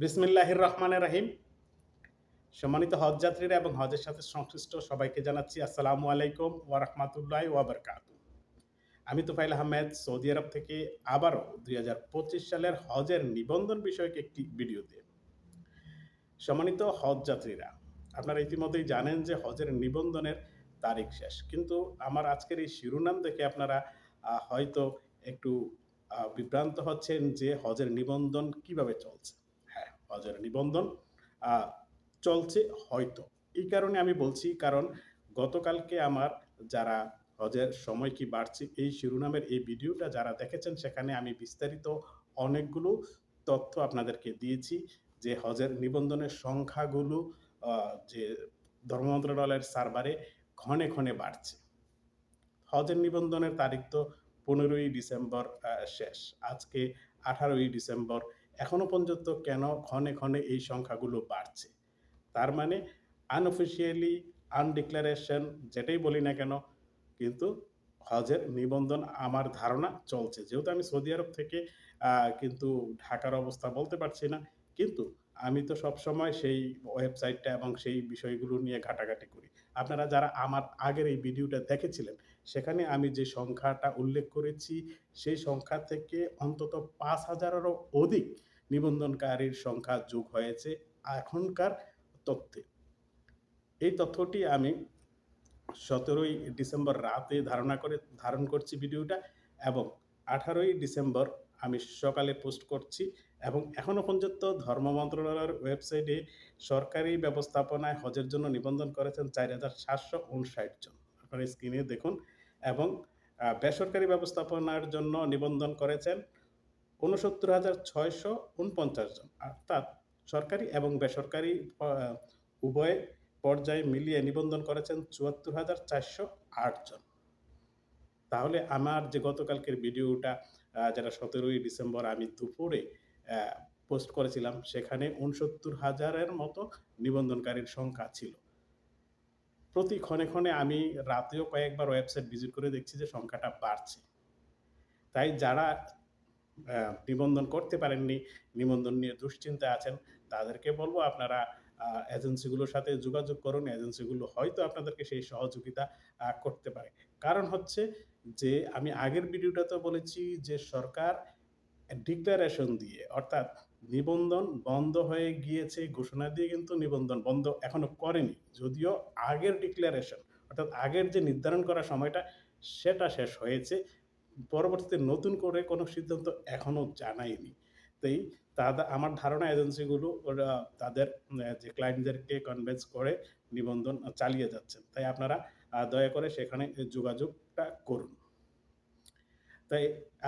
বিসমিল্লাহির রহমানের রাহিম। সম্মানিত হজ যাত্রীরা এবং হজের সাথে সংশ্লিষ্ট সবাইকে জানাচ্ছি আসসালামু আলাইকুম ওয়া রাহমাতুল্লাহি ওয়া বারাকাতুহু। আমি তুফাইল আহমেদ, সৌদি আরব থেকে আবারও দুই সালের হজের নিবন্ধন বিষয়ক একটি ভিডিও দিয়ে সম্মানিত হজ যাত্রীরা আপনারা ইতিমধ্যেই জানেন যে হজের নিবন্ধনের তারিখ শেষ, কিন্তু আমার আজকের এই শিরোনাম দেখে আপনারা হয়তো একটু বিভ্রান্ত হচ্ছেন যে হজের নিবন্ধন কীভাবে চলছে। হজের নিবন্ধন চলছে হয়তো। এই কারণে আমি বলছি, কারণ গতকালকে আমার যারা হজের সময় কি বাড়ছে, এই শিরোনামের এই ভিডিওটা যারা দেখেছেন, সেখানে আমি বিস্তারিত অনেকগুলো তথ্য আপনাদেরকে দিয়েছি যে হজের নিবন্ধনের সংখ্যাগুলো যে ধর্ম মন্ত্রণালয়ের সার্ভারে ক্ষণে ক্ষণে বাড়ছে। হজের নিবন্ধনের তারিখ তো পনেরোই ডিসেম্বর শেষ। আজকে আঠারোই ডিসেম্বর এখনও পর্যন্ত কেন ক্ষণে ক্ষণে এই সংখ্যাগুলো বাড়ছে? তার মানে আনঅফিসিয়ালি আনডিক্লারেশন যেটাই বলি না কেন, কিন্তু হজের নিবন্ধন আমার ধারণা চলছে। যেহেতু আমি সৌদি আরব থেকে কিন্তু ঢাকার অবস্থা বলতে পারছি না, কিন্তু আমি তো সবসময় সেই ওয়েবসাইটটা এবং সেই বিষয়গুলো নিয়ে ঘাটাঘাটি করি। আপনারা যারা আমার আগের এই ভিডিওটা দেখেছিলেন, সেখানে আমি যে সংখ্যাটা উল্লেখ করেছি, সেই সংখ্যা থেকে অন্তত পাঁচ হাজারেরও অধিক নিবন্ধনকারীর সংখ্যা যোগ হয়েছে এখনকার তথ্যে। এই তথ্যটি আমি সতেরোই ডিসেম্বর রাতে ধারণা করে, ধারণ করছি ভিডিওটা এবং আঠারোই ডিসেম্বর আমি সকালে পোস্ট করছি এবং এখনও পর্যন্ত ধর্ম মন্ত্রণালয়ের ওয়েবসাইটে সরকারি ব্যবস্থাপনায় হজের জন্য নিবন্ধন করেছেন চার হাজার সাতশো উনষাট জন। আপনারা স্ক্রিনে দেখুন। এবং বেসরকারি ব্যবস্থাপনার জন্য নিবন্ধন করেছেন উনসত্তর হাজার ছয়শো উনপঞ্চাশ জন। অর্থাৎ সরকারি এবং বেসরকারি উভয় পর্যায়ে মিলিয়ে নিবন্ধন করেছেন চুয়াত্তর হাজার চারশো আট জন। তাহলে আমার যে গতকালকের ভিডিওটা যেটা সতেরোই ডিসেম্বর আমি দুপুরে পোস্ট করেছিলাম, সেখানে উনসত্তর হাজারের মতো নিবন্ধনকারীর সংখ্যা ছিল। প্রতি ক্ষণে ক্ষণে আমি রাতেও কয়েকবার ওয়েবসাইট ভিজিট করে দেখছি যে সংখ্যাটা বাড়ছে। তাই যারা নিবন্ধন করতে পারেননি, নিবন্ধন নিয়ে দুশ্চিন্তায় আছেন, তাদেরকে বলব আপনারা এজেন্সিগুলোর সাথে যোগাযোগ করুন। এজেন্সিগুলো হয়তো আপনাদেরকে সেই সহযোগিতা করতে পারে। কারণ হচ্ছে যে আমি আগের ভিডিওটাতে বলেছি যে সরকার ডিক্লারেশন দিয়ে, অর্থাৎ নিবন্ধন বন্ধ হয়ে গিয়েছে, ঘোষণা দিয়ে কিন্তু নিবন্ধন বন্ধ এখনও করেনি। যদিও আগের ডিক্লারেশন অর্থাৎ আগের যে নির্ধারণ করা সময়টা, সেটা শেষ হয়েছে। পরবর্তীতে নতুন করে কোনো সিদ্ধান্ত এখনও জানায়নি। তাই তাদের আমার ধারণা এজেন্সিগুলো ওরা তাদের যে ক্লায়েন্টদেরকে কনভেন্স করে নিবন্ধন চালিয়ে যাচ্ছেন। তাই আপনারা দয়া করে সেখানে যোগাযোগটা করুন। তাই,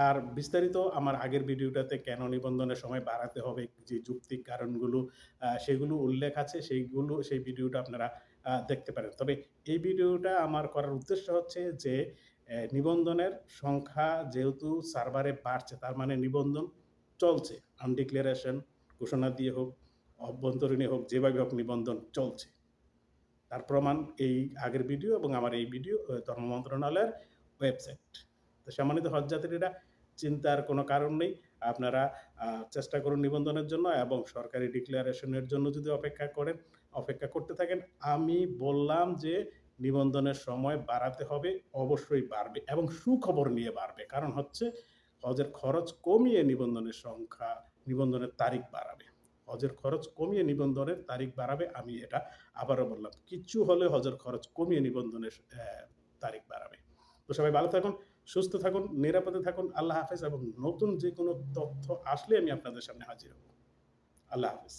আর বিস্তারিত আমার আগের ভিডিওটাতে কেন নিবন্ধনের সময় বাড়াতে হবে, যে যুক্তিক কারণগুলো সেগুলো উল্লেখ আছে, সেইগুলো, সেই ভিডিওটা আপনারা দেখতে পারেন। তবে এই ভিডিওটা আমার করার উদ্দেশ্য হচ্ছে যে নিবন্ধনের সংখ্যা যেহেতু সার্ভারে বাড়ছে, তার মানে নিবন্ধন চলছে। আনডিক্লারেশন ঘোষণা দিয়ে হোক, অভ্যন্তরীণে হোক, যেভাবে হোক নিবন্ধন চলছে। তার প্রমাণ এই আগের ভিডিও এবং আমার এই ভিডিও ধর্ম মন্ত্রণালয়ের ওয়েবসাইট তো সম্মানিত হজযাত্রীরা চিন্তার কোনো কারণ নেই। আপনারা চেষ্টা করুন নিবন্ধনের জন্য এবং সরকারি ডিক্লারেশনের জন্য যদি অপেক্ষা করেন, অপেক্ষা করতে থাকেন, আমি বললাম যে নিবন্ধনের সময় বাড়াতে হবে, অবশ্যই বাড়বে এবং সুখবর নিয়ে বাড়বে। কারণ হচ্ছে হজের খরচ কমিয়ে নিবন্ধনের সংখ্যা নিবন্ধনের তারিখ বাড়াবে। হজের খরচ কমিয়ে নিবন্ধনের তারিখ বাড়াবে, আমি এটা আবারও বললাম। কিছু হলে হজের খরচ কমিয়ে নিবন্ধনের তারিখ বাড়াবে। তো সবাই ভালো থাকুন, সুস্থ থাকুন, নিরাপদে থাকুন। আল্লাহ হাফেজ এবং নতুন যে কোনো তথ্য আসলে আমি আপনাদের সামনে হাজির হব। আল্লাহ হাফেজ।